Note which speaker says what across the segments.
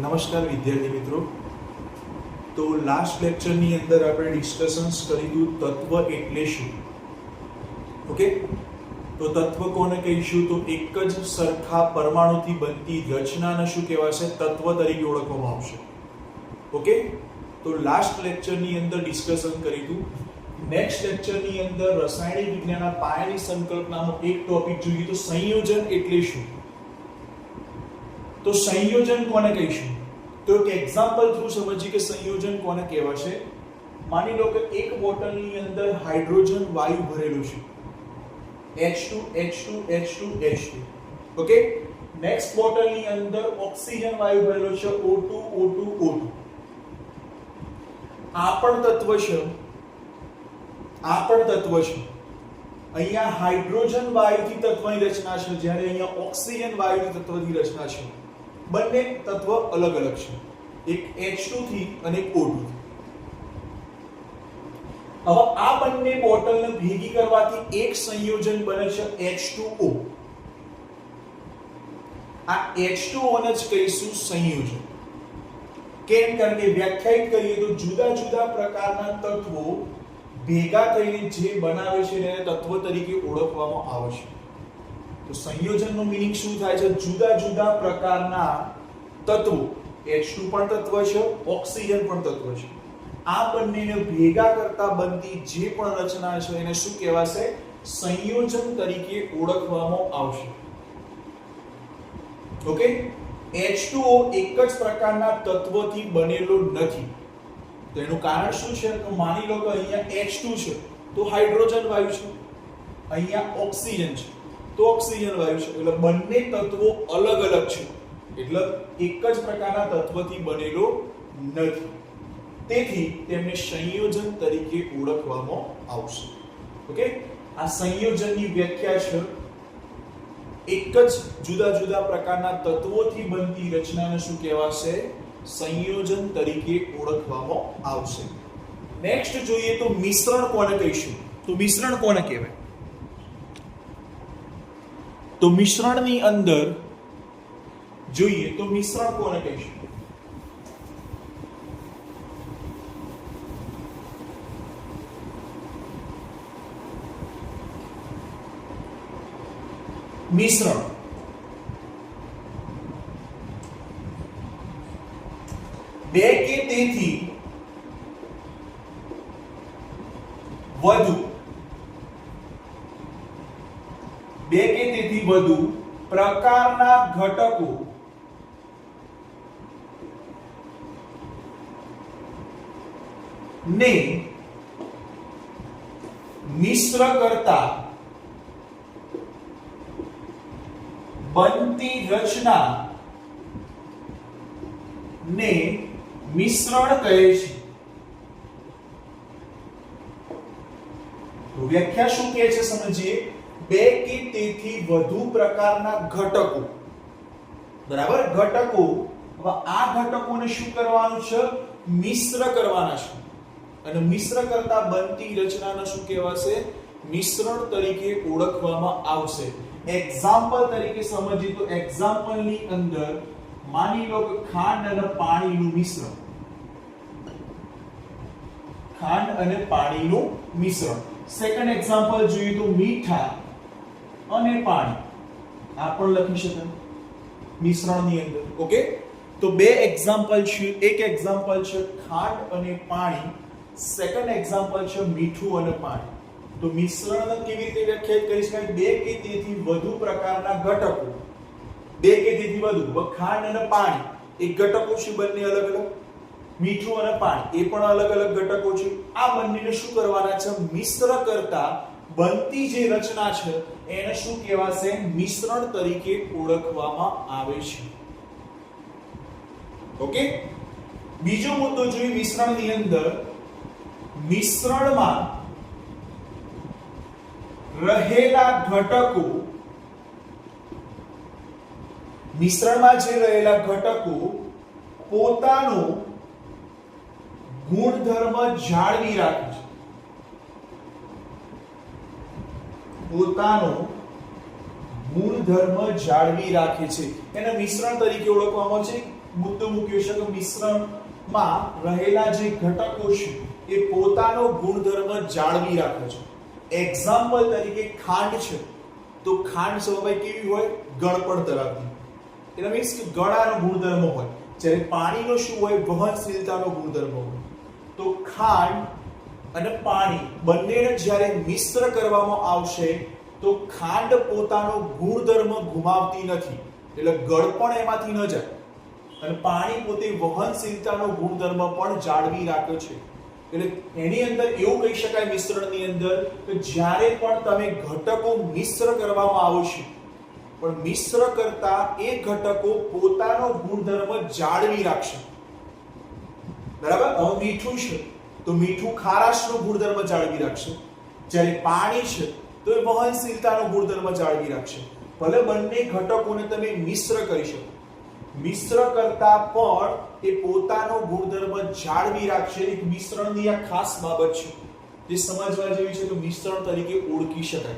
Speaker 1: નમસ્કાર વિદ્યાર્થી મિત્રો. તો લાસ્ટ લેક્ચરની અંદર આપણે ડિસ્કશન્સ કરીશું તત્વ એટલે શું? ઓકે તો તત્વ કોને કહીશું? તો એક જ સરખા પરમાણુથી બનતી રચનાને શું કહેવાશે? તત્વ તરીકે ઓળખવામાં આવશે. ઓકે તો લાસ્ટ લેક્ચરની અંદર ડિસ્કશન કરીશું. નેક્સ્ટ લેક્ચરની અંદર રસાયણિક વિજ્ઞાનના પાયાની સંકલ્પનાનો એક ટોપિક જોઈએ તો સંયોજન એટલે શું? તો સંયોજન કોને કહીશું? તો એક એક્ઝામ્પલ થ્રુ સમજીએ કે સંયોજન કોને કહેવાશે? માની લો કે એક બોટલની અંદર હાઇડ્રોજન વાયુ ભરેલું છે. H2 H2 H2 H2 okay next બોટલની અંદર ઓક્સિજન વાયુ ભરેલો છે O2 O2 O2 આ પણ તત્વ છે. આ પણ તત્વ છે. અહીંયા હાઇડ્રોજન વાયુથી તત્વની રચના છે, જ્યારે અહીંયા ઓક્સિજન વાયુથી તત્વની રચના છે. બંને તત્વ અલગ અલગ છે. એક H2 થી અને એક O2 થી. હવે આ બંને બોટલને ભેગી કરવાથી એક સંયોજન બને છે H2O આ H2O ને જ કહીશું સંયોજન. કેમ? કારણ કે વ્યાખ્યાયિત કરીએ તો જુદા જુદા પ્રકારના તત્વો ભેગા થઈને જે બનાવે છે એને તત્વ તરીકે ઓળખવામાં આવે છે. તો સંયોજનનો મિનિંગ શું થાય છે? જુદા જુદા પ્રકારના તત્વો. H2 પણ તત્વ છે, ઓક્સિજન પણ તત્વ છે. આ બંનેને ભેગા કરતા બનતી જે પણ રચના છે, એને શું કહેવાશે? સંયોજન તરીકે ઓળખવામાં આવશે. ઓકે? H2O એક જ પ્રકારના તત્વથી બનેલો નથી. તો એનું કારણ શું છે? તો માની લો કે અહીંયા H2 છે, તો હાઇડ્રોજન વાયુ છે. અહીંયા ઓક્સિજન છે. તો ઓક્સિજન વાયુ છે. એટલે બંને તત્વો અલગ અલગ છે. એટલે એક જ પ્રકારના તત્વથી બનેલો નથી. તેથી તેમને સંયોજન તરીકે ઓળખવામાં આવશે. ઓકે? આ સંયોજનની વ્યાખ્યા છે. એક જ જુદા જુદા પ્રકારના તત્વોથી બનતી રચનાને શું કહેવાશે? સંયોજન તરીકે ઓળખવામાં આવશે. નેક્સ્ટ જોઈએ તો મિશ્રણ કોને કહીશું? તો મિશ્રણ કોને કહેવાય? તો મિશ્રણની અંદર જોઈએ તો મિશ્રણ કોને કહીશું મિશ્રણ. બે કે તેથી વધુ બે કે તેથી વધુ પ્રકારના ઘટકો ને મિશ્ર કરતા બનતી રચના ને મિશ્રણ કહે છે. વ્યાખ્યા શું કહે છે સમજીએ? બે કે તેથી વધુ પ્રકારના ઘટકો. બરાબર? ઘટકો. હવે આ ઘટકોને શું કરવાનું છે? મિશ્ર કરવાના છે. અને મિશ્ર કરતા બનતી રચનાને શું કહેવાશે? મિશ્રણ તરીકે ઓળખવામાં આવશે. એક્ઝામ્પલ તરીકે સમજીએ તો એક્ઝામ્પલની અંદર માની લો કે ખાંડ અને પાણીનું મિશ્રણ. ખાંડ અને પાણીનું મિશ્રણ. સેકન્ડ એક્ઝામ્પલ જોઈએ તો મીઠા અને પાણી. આ પણ લખી શકાય. મિશ્રણની અંદર. ઓકે તો બે એક્ઝામ્પલ છે. એક એક્ઝામ્પલ છે ખાંડ અને પાણી. સેકન્ડ એક્ઝામ્પલ છે મીઠું અને પાણી. તો મિશ્રણને કેવી રીતે વ્યાખ્યાયિત કરી શકાય? બે કે તેથી વધુ પ્રકારના ઘટકો. બે કે તેથી વધુ વખાણ અને પાણી. એ ઘટકો છે બંને અલગ અલગ? મીઠું અને પાણી. એ પણ અલગ અલગ ઘટકો છે. આ બંનેને શું કરવાના છે? મિશ્ર કરતા બનતી જે રચના છે, એને શું કહેવાશે? મિશ્રણ તરીકે ઓળખવામાં આવે છે. ઓકે? બીજો મુદ્દો જોઈએ મિશ્રણની અંદર મિશ્રણમાં રહેલા ઘટકો, મિશ્રણમાં જે રહેલા ઘટકો પોતાનો ગુણધર્મ જાળવી રાખે છે. પોતાનો ગુણધર્મ જાળવી રાખે છે. એને મિશ્રણ તરીકે ઓળખવામાં છે. મુદ્દો મૂક્યો છે કે મિશ્રણમાં રહેલા જે ઘટકો છે એ પોતાનો ગુણધર્મ જાળવી રાખે છે. એક્ઝામ્પલ તરીકે ખાંડ છે. તો ખાંડ સ્વભાવ કેવી હોય? ગળપણ ધરાવતી. એટલે મીન્સ કે ગળાનો ગુણધર્મ હોય. જ્યારે પાણીનો શું હોય? વહનશીલતાનો ગુણધર્મ હોય. તો ખાંડ અને પાણી બંનેને જ્યારે મિશ્ર કરવામાં આવશે, તો ખાંડ પોતાનો ગુણધર્મ ગુમાવતી નથી. એટલે ગળપણ એમાંથી ન જાય. અને પાણી પોતે વહનશીલતાનો ગુણધર્મ પણ જાળવી રાખે છે. એટલે એની અંદર એવું કહી શકાય મિશ્રણની અંદર કે જ્યારે પણ તમે ઘટકો મિશ્ર કરવામાં આવશે પણ મિશ્ર કરતા એ ઘટકો પોતાનો ગુણધર્મ જાળવી રાખશે. બરાબર? હવે મીઠું છે, તો મીઠું ખારાશનો ગુણધર્મ જાળવી રાખશે. જ્યારે પાણી છે, તો એ વહનશીલતાનો ગુણધર્મ જાળવી રાખશે. ભલે બંને ઘટકોને તમે મિશ્ર કરી શકો. મિશ્ર કરતા પણ એ પોતાનો ગુણધર્મ જાળવી રાખશે. એક મિશ્રણની આ ખાસ બાબત છે. જે સમજવા જેવી છે તો મિશ્રણ તરીકે ઓળખી શકાય.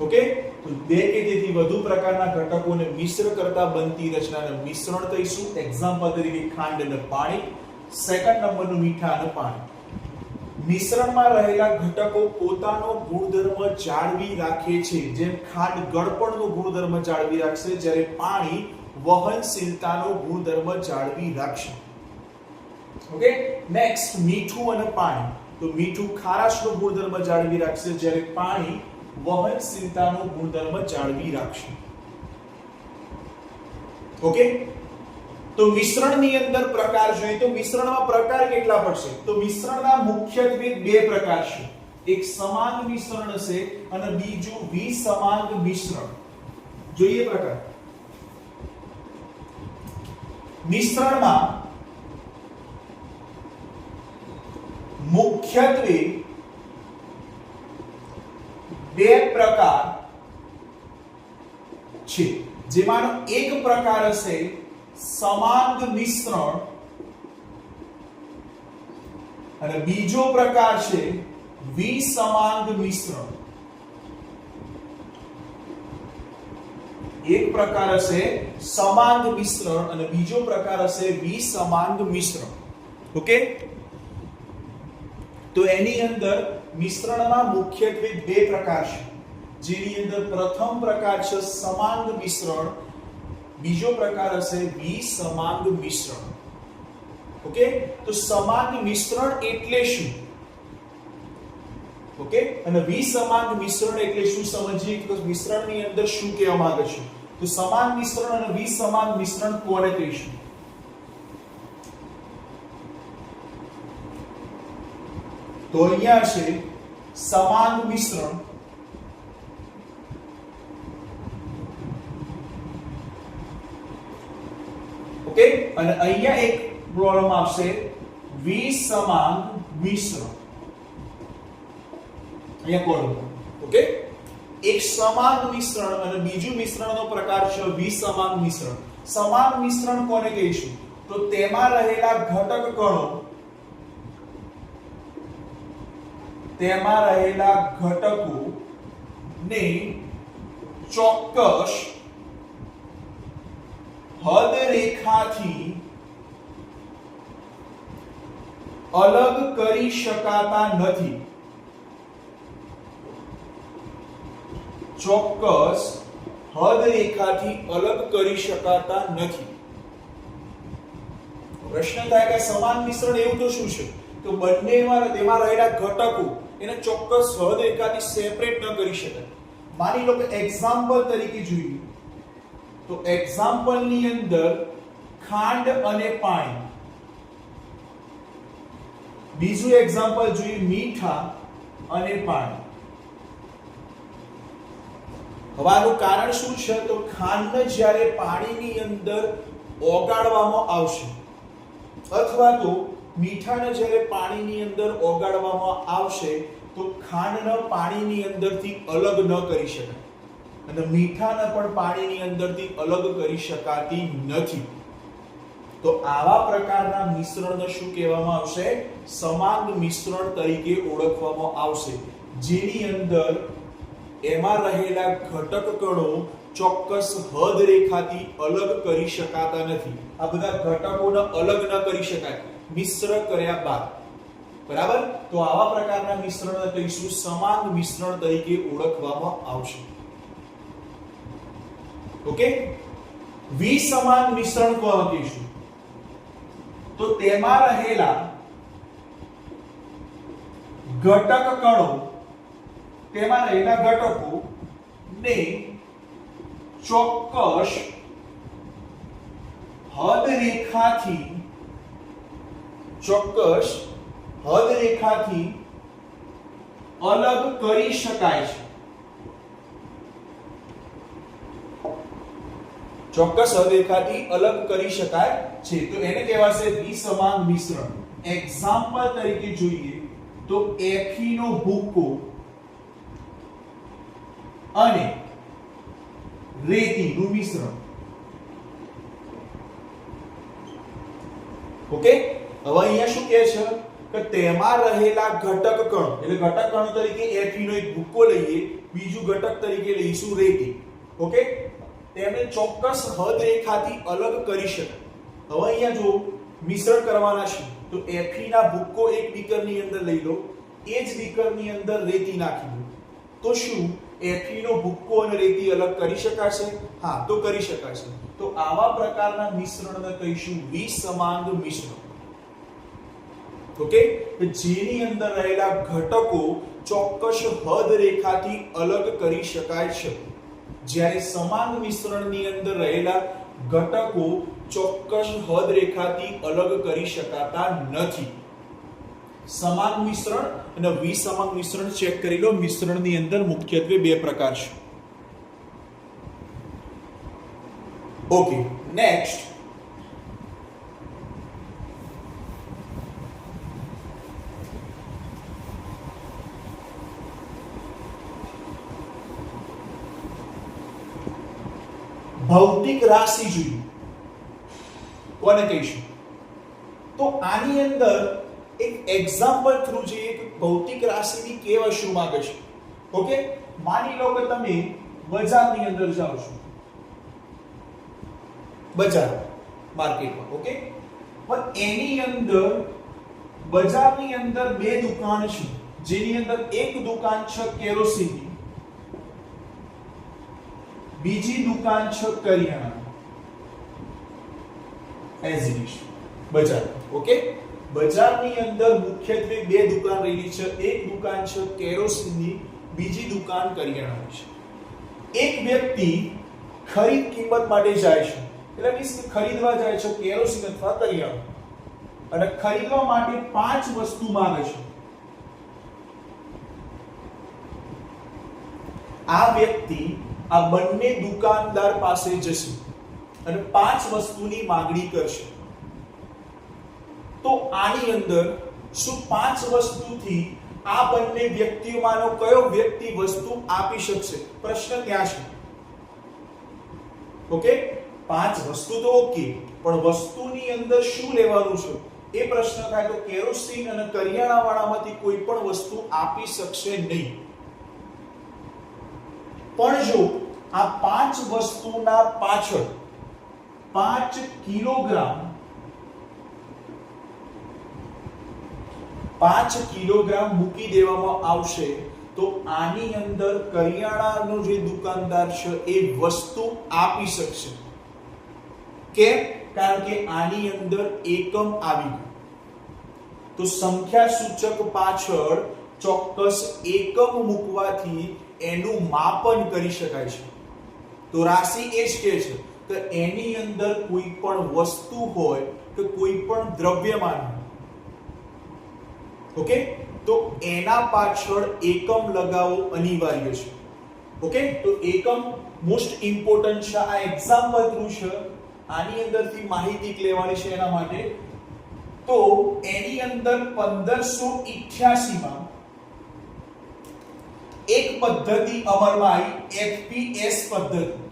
Speaker 1: ઓકે? તો બે કે તેથી વધુ પ્રકારના ઘટકોને મિશ્ર કરતા બનતી રચનાને મિશ્રણ કહીશું. એક્ઝામ્પલ તરીકે ખાંડ અને પાણી. સેકન્ડ નંબરનું મીઠા અને પાણી. મિશ્રણમાં રહેલા ઘટકો પોતાનો ગુણધર્મ જાળવી રાખે છે. જેમ ખાંડ ગળપણનો ગુણધર્મ જાળવી રાખશે, જ્યારે પાણી વહનશીલતાનો ગુણધર્મ જાળવી રાખશે. ઓકે નેક્સ્ટ મીઠું અને પાણી. તો મીઠું ખારાશનો ગુણધર્મ જાળવી રાખશે, જ્યારે પાણી વહનશીલતાનો ગુણધર્મ જાળવી રાખશે. ઓકે તો મિશ્રણની અંદર પ્રકાર જોઈએ તો મિશ્રણમાં પ્રકાર કેટલા પડશે? તો મિશ્રણના મુખ્યત્વે બે પ્રકાર છે. એક સમાંગ મિશ્રણ હશે અને બીજું વિસમાંગ મિશ્રણ. જોઈએ પ્રકાર. મિશ્રણમાં મુખ્યત્વે બે પ્રકાર છે. જેમાંનો એક પ્રકાર હશે સમાંગ મિશ્રણ અને બીજો પ્રકાર છે વિસમાંગ મિશ્રણ. એક પ્રકાર હશે સમાંગ મિશ્રણ અને બીજો પ્રકાર હશે વિસમાંગ મિશ્રણ. ઓકે તો એની અંદર મિશ્રણમાં મુખ્યત્વે બે પ્રકાર છે. જેની અંદર પ્રથમ પ્રકાર છે સમાંગ મિશ્રણ, બીજો પ્રકાર હશે વિસમાંગ મિશ્રણ. ઓકે તો સમાંગ મિશ્રણ એટલે શું? ઓકે અને વિસમાંગ મિશ્રણ એટલે શું? સમજીએ કે મિશ્રણની અંદર શું કહેવા માંગે છે? તો સમાન મિશ્રણ અને વિસમાન મિશ્રણ કોને કહીશું? તો અહીંયા છે સમાન મિશ્રણ. ઓકે? અને અહીંયા એક પ્રોબ્લેમ આવશે. વિસમાન મિશ્રણ. અહીંયા કોણ ઓકે? એક સમાન મિશ્રણ અને બીજું મિશ્રણનો પ્રકાર છે વિસમાન મિશ્રણ. સમાન મિશ્રણ કોને કહીશું? તો તેમાં રહેલા ઘટક કણો તેમાં રહેલા ઘટકો ને ચોક્કસ હદ રેખાથી અલગ કરી શકાતા નથી. ચોક્કસ હદ રેખાથી અલગ કરી શકાતા નથી. પ્રશ્ન થાય કે સમાન મિશ્રણ એવું તો શું છે? તો બંનેમાં તેમાં રહેલા ઘટકો એને ચોક્કસ હદ રેખાથી સેપરેટ ન કરી શકાય. માની લો કે એક્ઝામ્પલ તરીકે જોઈએ. તો એક્ઝામ્પલની અંદર ખાંડ અને પાણી. બીજું એક્ઝામ્પલ જોઈએ મીઠા અને પાણી. હવે આનું કારણ શું છે? તો ખાંડને જ્યારે પાણીની અંદર ઓગાળવામાં આવશે, અથવા તો મીઠાને જ્યારે પાણીની અંદર ઓગાળવામાં આવશે, તો ખાંડને પાણીની અંદરથી અલગ ન કરી શકાય. અને મીઠાને પણ પાણીની અંદરથી અલગ કરી શકાતી નથી. તો આવા પ્રકારના મિશ્રણને શું કહેવામાં આવશે? સમાંગ મિશ્રણ તરીકે ઓળખવામાં આવશે, જેની અંદર એમાં રહેલા ઘટક કણો ચોક્કસ હદ રેખાથી અલગ કરી શકાતા નથી. આ બધા ઘટકોને અલગ ન કરી શકાય. મિશ્ર કર્યા બાદ. બરાબર? તો આવા પ્રકારના મિશ્રણને કહીશું, સમાન મિશ્રણ તરીકે ઓળખવામાં આવશે. ઓકે? વિસમાન મિશ્રણ કોણ કહીશું? તો તેમાં રહેલા ઘટક કણો તેમાં રહેલા ઘટકો ને ચોક્કસ હદ રેખાથી ચોક્કસ હદ રેખાથી અલગ કરી શકાય છે. ચોક્કસ હદ અલગ કરી શકાય છે. તો એને કહેવાશે વિસમાન મિશ્રણ. એક્ઝામ્પલ તરીકે જોઈએ તો એફીનો નો ભૂક્કો અને રેતીનું મિશ્રણ. ઓકે? હવે અહીંયા શું કહે છે? કે તેમાં રહેલા ઘટક કણ, એટલે ઘટક કણ તરીકે Fe નો એક ભૂક્કો લઈએ, બીજું ઘટક તરીકે લઈશું રેતી. ઓકે? તેમને ચોક્કસ હદ રેખાથી અલગ કરી શકાય. હવે અહીંયા જો મિશ્રણ કરવાના છે. તો Fe ના ભૂક્કો એક બીકરની અંદર લઈ લો. એ જ બીકરની અંદર રેતી નાખી તો શું? એથલીનો ભૂક્કો અને રેતી અલગ કરી શકાશે? હા, તો કરી શકાશે. તો આવા પ્રકારના મિશ્રણને કહીશું વિસમાંગ મિશ્રણ. ઓકે? જેની અંદર રહેલા ઘટકો ચોક્કસ હદ રેખાથી અલગ કરી શકાય છે. જ્યારે સમાન મિશ્રણની અંદર રહેલા ઘટકો ચોક્કસ હદ રેખાથી અલગ કરી શકાતા નથી. સમાન મિશ્રણ અને વિસમાન મિશ્રણ ચેક કરી લો. મિશ્રણની અંદર મુખ્યત્વે બે પ્રકાર છે. ઓકે નેક્સ્ટ ભૌતિક રાશિ જોઈએ. કોને કહીશું? તો આની અંદર એક એક્ઝામ્પલ થ્રુ જે એક ભૌતિક રાશિની કેવા શું માંગે છે? ઓકે? માની લો કે તમે બજારની અંદર જાઓ છો. બજાર માર્કેટમાં, ઓકે? પણ એની અંદર બજારની અંદર બે દુકાન છે. જેની અંદર એક દુકાન છે કેરોસીનની બીજી દુકાન છે કરિયાણા. એઝ ઇટ બજાર, ઓકે? બજારની અંદર મુખ્યત્વે બે દુકાન રહેલી છે. એક દુકાન છે કેરોસીનની, બીજી દુકાન કરિયાણાની છે. એક વ્યક્તિ ખરીદ કિંમત માટે જાય છે. એટલે મીન્સ ખરીદવા જાય છે કેરોસીન અથવા કરિયાણું. અને ખરીદવા માટે પાંચ વસ્તુ માંગે છે. આ વ્યક્તિ આ બંને દુકાનદાર પાસે જશે અને પાંચ વસ્તુની માંગણી કરશે. તો આની અંદર શું પાંચ વસ્તુથી આ બંને વ્યક્તિઓમાંનો કયો વ્યક્તિ વસ્તુ આપી શકશે? પ્રશ્ન ત્યાં છે. ઓકે? પાંચ વસ્તુ તો ઓકે, પણ વસ્તુની અંદર શું લેવાનું છે? એ પ્રશ્ન થાય તો કેરોસીન અને કરિયાણા વાળામાંથી કોઈ પણ વસ્તુ આપી શકશે નહીં. પણ જો આ પાંચ વસ્તુના પાછળ પાંચ કિલોગ્રામ પાંચ કિલોગ્રામ મૂકી દેવામાં આવશે, તો આની અંદર કરિયાણાનો જે દુકાનદાર છે એ વસ્તુ આપી શકશે. કેમ? કારણ કે આની અંદર એકમ આવી તો સંખ્યા સૂચક પાછળ ચોક્કસ એકમ મૂકવાથી એનું માપન કરી શકાય છે. તો રાશિ એ જ કહે છે કે એની અંદર કોઈ પણ વસ્તુ હોય કે કોઈ પણ દ્રવ્યમાન હોય ઓકે? તો એના પાછળ એકમ લગાવવો અનિવાર્ય છે. ઓકે? તો એકમ મોસ્ટ ઇમ્પોર્ટન્ટ છે. આ એક્ઝામ્પલ થ્રુ છે. આની અંદરથી માહિતી લેવાની છે એના માટે. તો એની અંદર 1588 માં એક પદ્ધતિ અમલમાં આવી એફપીએસ પદ્ધતિ.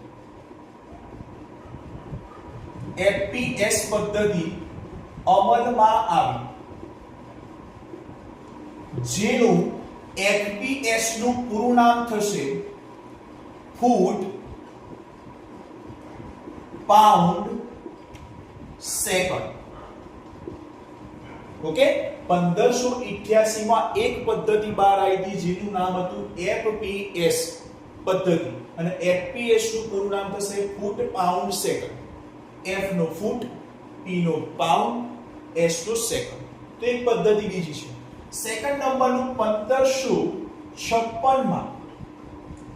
Speaker 1: એફપીએસ પદ્ધતિ અમલમાં આવી. જેનું એફપીએસનું પૂરું નામ થશે ફૂટ પાઉન્ડ સેકન્ડ. ઓકે? 1588 માં એક પદ્ધતિ બહાર આવી હતી જેનું નામ હતું એફપીએસ પદ્ધતિ. અને એફપીએસનું પૂરું નામ થશે ફૂટ પાઉન્ડ સેકન્ડ. એફ નો ફૂટ પી નો પાઉન્ડ એસ નો સેકન્ડ. તો એક પદ્ધતિ બીજી છે. સેકન્ડ નંબરનું પંદરસો છપ્પનમાં.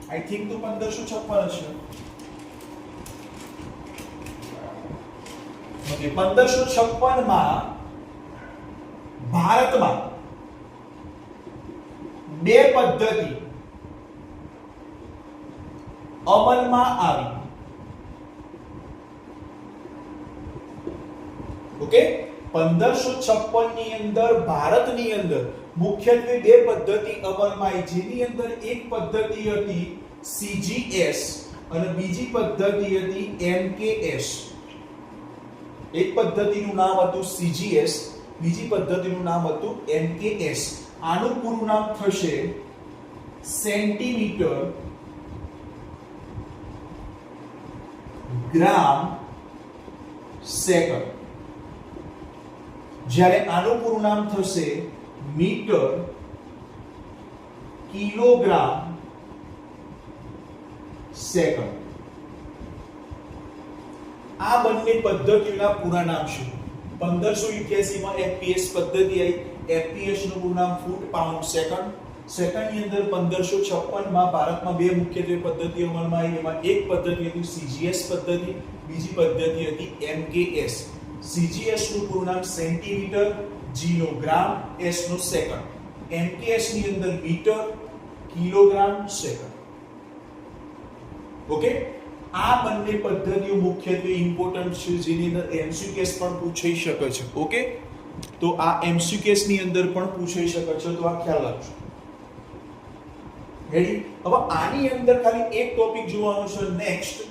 Speaker 1: આઈ થિંક તો પંદરસો છપ્પન હશે. ઓકે પંદરસો છપ્પનમાં ભારતમાં બે પદ્ધતિ અમલમાં આવી. ઓકે 1556 ની અંદર ભારતની અંદર મુખ્યત્વે બે પદ્ધતિ અમલમાં જેની અંદર એક પદ્ધતિ હતી સીજીએસ અને બીજી પદ્ધતિ હતી MKS એક પદ્ધતિનું નામ હતું સીજીએસ બીજી પદ્ધતિનું નામ હતું MKS આનું પૂરું નામ થશે સેન્ટીમીટર ગ્રામ સેકન્ડ. જ્યારે આનું પૂરું નામ થશે મીટર કિલોગ્રામ સેકન્ડ. આ બંને પદ્ધતિઓના પૂરા નામ શું પંદરસો માં એફપીએસ પદ્ધતિ આવી એફપીએસનું પૂરું નામ ફૂટ પાઉન્ડ સેકન્ડ. સેકન્ડની અંદર પંદરસો છપ્પનમાં ભારતમાં બે મુખ્યત્વે પદ્ધતિઓ અમલમાં આવી એમાં એક પદ્ધતિ હતી સીજીએસ પદ્ધતિ, બીજી પદ્ધતિ હતી એમકેએસ સીજીએસનું પૂર્ણાંક સેન્ટીમીટર જી નો ગ્રામ એસ નો સેકન્ડ એમકેએસની અંદર મીટર, કિલોગ્રામ, સેકન્ડ. ઓકે આ બંને પદ્ધતિઓ મુખ્યત્વે ઇમ્પોર્ટન્ટ છે, જેની અંદર એમસીક્યુએસ પણ પૂછાઈ શકે છે. ઓકે તો આ એમસીક્યુએસની અંદર પણ પૂછાઈ શકે છે, તો આ ખ્યાલ રાખજો. રેડી હવે આની અંદર ખાલી એક ટોપિક જોવાનો છે નેક્સ્ટ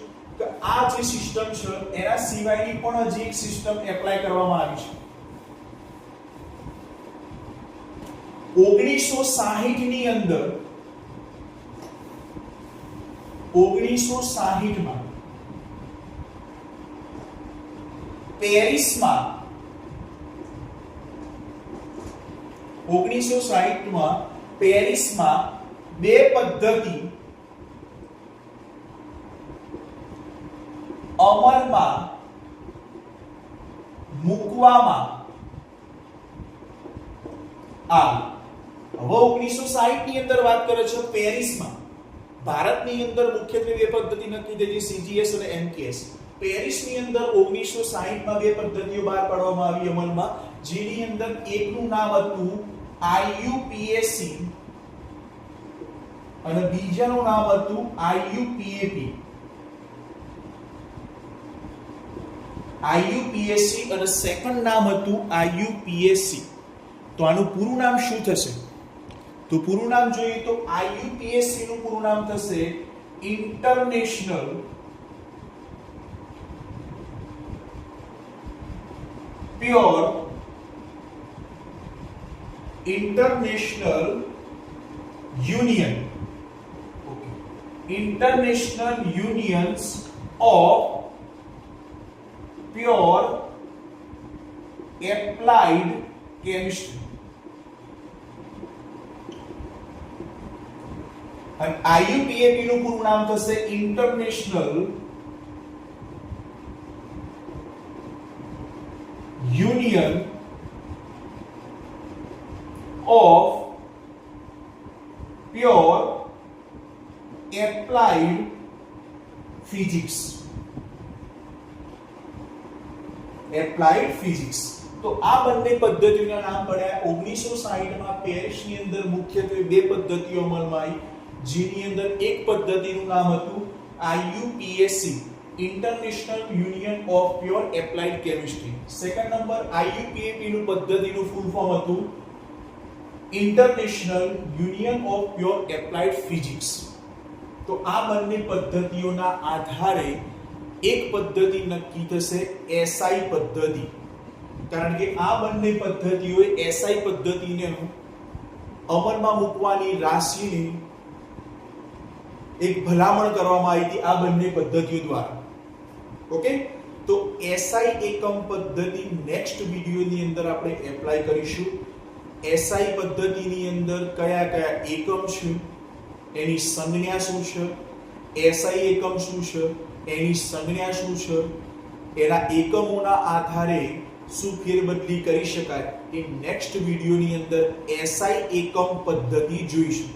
Speaker 1: આ જે સિસ્ટમ છે, એના સિવાયની પણ હજી એક સિસ્ટમ એપ્લાય કરવામાં આવી છે. 1960 ની અંદર 1960 માં પેરિસમાં 1960 માં પેરિસમાં બે પદ્ધતિ અમલમાં, મૂકવામાં આવી. હવે ઓગણીસો સાહીઠની અંદર વાત કરે છે પેરિસમાં. ભારતની અંદર મુખ્યત્વે બે પદ્ધતિ નક્કી થઈ સીજીએસ અને એમકેએસ. પેરિસની અંદર ઓગણીસો સાહીઠમાં બે પદ્ધતિઓ બહાર પાડવામાં આવી અમલમાં. જેની અંદર એકનું નામ હતું આઈયુપીએસસી અને બીજાનું નામ હતું આઈયુપીએપી આઈયુપીએસસી અને સેકન્ડ નામ હતું આઈયુપીએસસી તો આનું પૂરું નામ શું થશે? તો પૂરું નામ જોઈએ તો આઈયુપીએસસી નું પૂરું નામ થશે International Pure International Union. International Unions of Pure Applied Chemistry અને આઈયુપીએપી નું પૂરું નામ થશે International Union of Pure Applied Physics Applied Physics તો આ બંને પદ્ધતિઓના નામ પડ્યા. ઓગણીસો સાહીઠમાં પેરિસની અંદર મુખ્યત્વે બે પદ્ધતિઓ અમલમાં આવી. જેની અંદર એક પદ્ધતિનું નામ હતું IUPAC international union of pure applied chemistry second number IUPAP નું પદ્ધતિનું ફૂલ ફોર્મ હતું. International union of pure applied physics તો આ બંને પદ્ધતિઓના આધારે એક પદ્ધતિ નક્કી થશે એસઆઈ પદ્ધતિ. કારણ કે આ બંને પદ્ધતિઓએ એસઆઈ પદ્ધતિને અમલમાં મૂકવાની રાશિની એક ભલામણ કરવામાં આવી હતી આ બંને પદ્ધતિઓ દ્વારા. ઓકે? તો એસઆઈ એકમ પદ્ધતિ નેક્સ્ટ વિડીયોની અંદર આપણે એપ્લાય કરીશું. એસઆઈ પદ્ધતિની અંદર કયા કયા એકમ છે? એની સંજ્ઞા શું છે? એસઆઈ એકમ શું છે? એની સંજ્ઞા શું છે? એના એકમોના આધારે શું ફેરબદલી કરી શકાય એ નેક્સ્ટ વિડીયોની અંદર એસઆઈ એકમ પદ્ધતિ જોઈશું.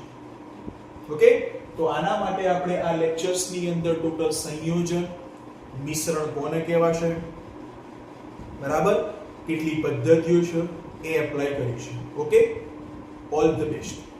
Speaker 1: ઓકે તો આના માટે આપણે આ લેક્ચર્સની અંદર ટોટલ સંયોજન મિશ્રણ કોને કહેવાશે? બરાબર? કેટલી પદ્ધતિઓ છે? એ એપ્લાય કરીશું. Okay all the best